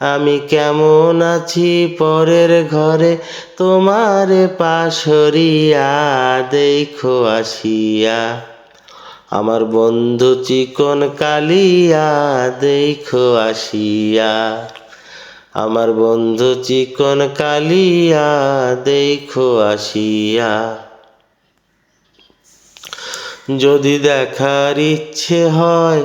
আমি কেমন আছি পরের ঘরে? তোমার পাশরিয়া, দেখো আসিয়া। আমার বন্ধু চিকন কালিয়া, দেখো আসিয়া। আমার বন্ধু চিকন কালিয়া, দেখো আসিয়া। যদি দেখার ইচ্ছে হয়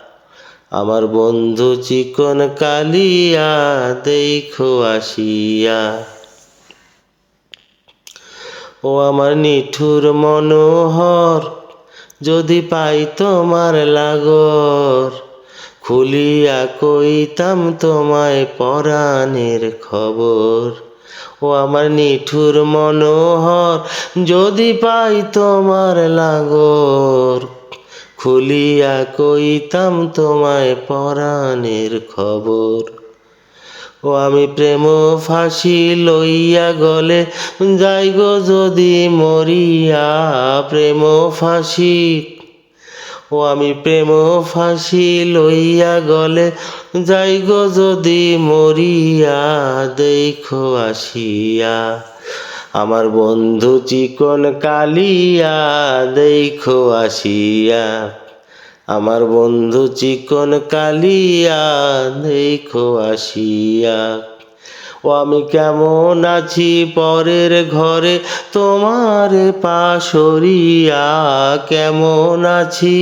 আমার বন্ধু চিকন কালিয়া, দেখো আসিয়া। ও আমার নিঠুর মনোহর, যদি পাই তোমার লাগর, খুলিয়া কইতাম তোমায় পরাণের খবর। ও আমার নিঠুর মনোহর, যদি পাই তোমার লাগর খুলিয়া কইতাম তোমায় পরাণের খবর। ও আমি প্রেম ফাঁসি লইয়া গলে যাই গো যদি মরিয়া প্রেম ফাঁসি। ও আমি প্রেম ফাঁসি লইয়া গলে যাই গো যদি মরিয়া, দেখো আসিয়া। আমার বন্ধু চিকন কালিয়া, দেখো আসিয়া। আমার বন্ধু চিকন কালিয়া, দেখো আসিয়া। ও আমি কেমন আছি পরের ঘরে, তোমার পাশরিয়া কেমন আছি?